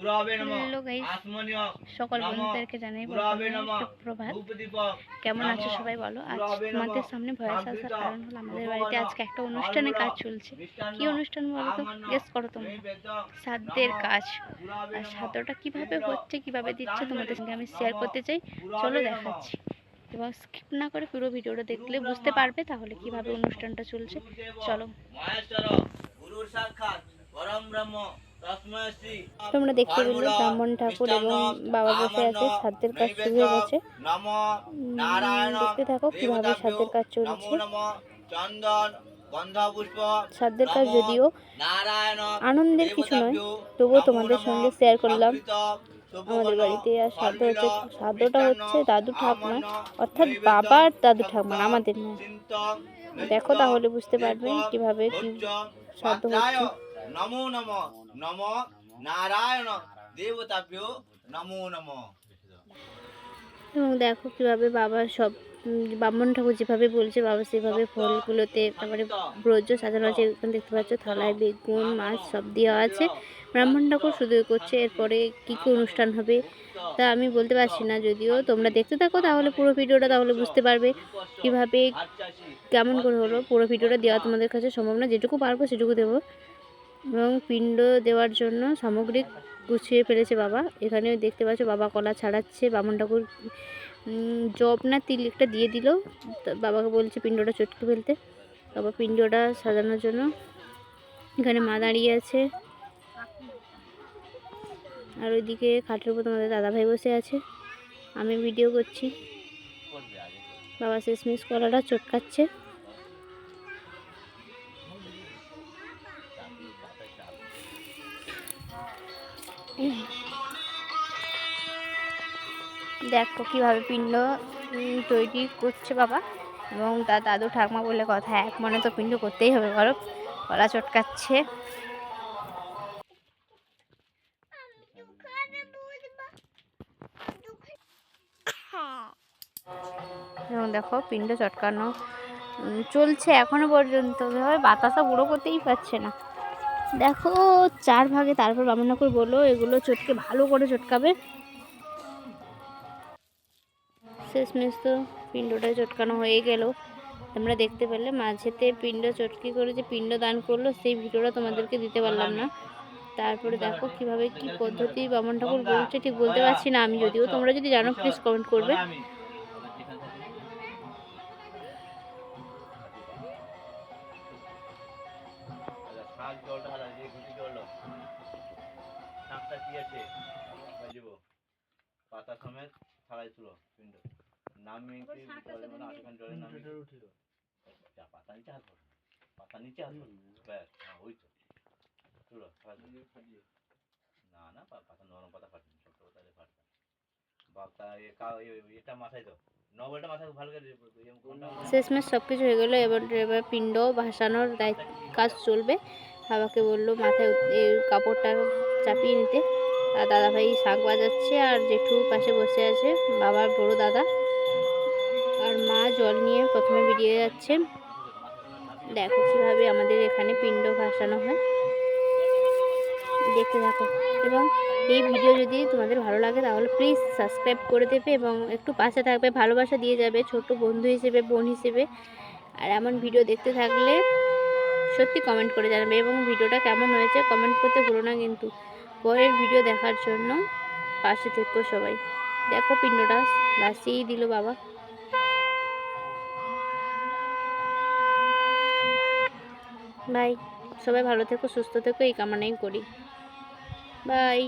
গুরবে hello guys সকল বন্ধুদেরকে জানাই সুপ্রভাত। কেমন আছো সবাই বলো? আজ তোমাদের সামনে ভয়েস আসার কারণ হলো আমাদের বাড়িতে আজকে একটা অনুষ্ঠানে কাজ চলছে। কি অনুষ্ঠান বলো তো? গেস করো তোমরা সাধ্যের কাজ। আর সাধ্যটা কীভাবে হচ্ছে কীভাবে দিচ্ছে তোমাদের সঙ্গে আমি শেয়ার করতে চাই। চলো দেখাচ্ছি। এবং স্কিপ না করে পুরো ভিডিওটা দেখলে বুঝতে পারবে তাহলে কীভাবে অনুষ্ঠানটা চলছে। চলো। মহেশ্বর। গুরুর সাক্ষাৎ। পরম ব্রহ্ম। তোমরা দেখতে পেলে ব্রাহ্মণ ঠাকুর এবং বাবা বসে আছে সাধ্যের কাজ শুরু হয়ে গেছে। দেখতে থাকো কীভাবে সাধ্যের কাজ চলছে। সাধ্যের কাজ যদিও আনন্দের কিছু নয় তবুও তোমাদের সঙ্গে শেয়ার করলাম। আমাদের বাড়িতে আর সাধ্য হচ্ছে সাধ্যটা হচ্ছে দাদু ঠাকুমা অর্থাৎ বাবার দাদু ঠাকুমা আমাদের নয়। দেখো তাহলে বুঝতে পারবে কীভাবে কি সাধ্য হচ্ছে। নমো নম। নম নারায়ণ দেবতাভ্যো নমো নম এবং দেখো কীভাবে বাবা সব ব্রাহ্মণ ঠাকুর যেভাবে বলছে বাবা সেভাবে ফলগুলোতে তারপরে ব্রজ সাজানো আছে এখানে দেখতে পাচ্ছ থালায় বেগুন মাছ সব দেওয়া আছে। ব্রাহ্মণ ঠাকুর শুধু করছে এরপরে কী কী অনুষ্ঠান হবে তা আমি বলতে পারছি না যদিও। তোমরা দেখতে থাকো তাহলে পুরো ভিডিওটা তাহলে বুঝতে পারবে কীভাবে কেমন করে হলো। পুরো ভিডিওটা দেওয়া তোমাদের কাছে সম্ভব না যেটুকু পারব সেটুকু দেবো। এবং পিণ্ড দেওয়ার জন্য সামগ্রিক গুছিয়ে ফেলেছে বাবা। এখানে দেখতে পাচ্ছ বাবা কলা ছাড়াচ্ছে, বামন ঠাকুর জব না তিল একটা দিয়ে দিল। বাবাকে বলছে পিণ্ডটা চটকে ফেলতে। বাবা পিণ্ডটা সাজানোর জন্য এখানে মা দাঁড়িয়ে আছে। আর ওইদিকে খাটের উপর তোমাদের দাদাভাই বসে আছে। আমি ভিডিও করছি। বাবা শেষমেশ কলাটা চটকাচ্ছে। দেখো কীভাবে পিণ্ড তৈরি করছে বাবা। এবং তার দাদু ঠাকমা বলে কথা, এক মনে তো পিণ্ড করতেই হবে, বলো। কলা চটকাচ্ছে। এবং দেখো পিণ্ড চটকানো চলছে এখনও পর্যন্ত। বাতাসা গুঁড়ো করতেই পারছে না। দেখো, চার ভাগে তারপর বামন ঠাকুর বলল, এগুলো চটকে ভালো করে চটকাবে। শেষমেশ তো পিণ্ডটা চটকানো হয়ে গেল। তোমরা দেখতে পেলে, মাঝেতে পিণ্ড চটকি করে যে পিণ্ড দান করল, সেই ভিডিওটা তোমাদেরকে দিতে পারলাম না। তারপরে দেখো কীভাবে কি পদ্ধতি বামন ঠাকুর বলছে, ঠিক বলতে পারছি না আমি, যদিও তোমরা যদি জানো প্লিজ কমেন্ট করবে। শাক জলটা হালা যে ঘুটি জল শাকটা কি আছে? বাজিব পাতা সমেত ছাড়াই ছিল পিণ্ড নামে জলে মানে আটখান জলে নামে। যা পাতা নিচে হাত পাতা নিচে হাত ব্যাস হ্যাঁ ওই তো। চলো না না পা- পাতা নরম পাতা ফাটবে ছোট পাতা দিয়ে ফাটবে। বাপটা এ কা- এটা মাথায় দাও। নবলটা মাথায় ভালো করে ইয়ে শেষমেশ সব কিছু হয়ে গেলো এবার এবার পিণ্ড ভাসানোর কাজ চলবে। বাবাকে বলল, মাথায় এই কাপড়টা চাপিয়ে নিতে। আর দাদাভাই শাক বাজাচ্ছে আর জেঠু পাশে বসে আছে, বাবার বড় দাদা। আর মা জল নিয়ে প্রথমে বেরিয়ে যাচ্ছে। দেখো কীভাবে আমাদের এখানে পিণ্ড ভাসানো হয়। দেখতে থাকো। এবং এই ভিডিও যদি তোমাদের ভালো লাগে, তাহলে প্লিজ সাবস্ক্রাইব করে দেবে এবং একটু পাশে থাকবে, ভালোবাসা দিয়ে যাবে ছোট বন্ধু হিসেবে, বোন হিসেবে। আর এমন ভিডিও দেখতে থাকলে সত্যি কমেন্ট করে জানাবে এবং ভিডিওটা কেমন হয়েছে কমেন্ট করতে ভুলো না কিন্তু। পরের ভিডিও দেখার জন্য পাশে থেকো সবাই। দেখো পিণ্ডটা ভাসিয়েই দিল বাবা। বাই সবাই ভালো থেকো, সুস্থ থেকো, এই কামনাই করি। বাই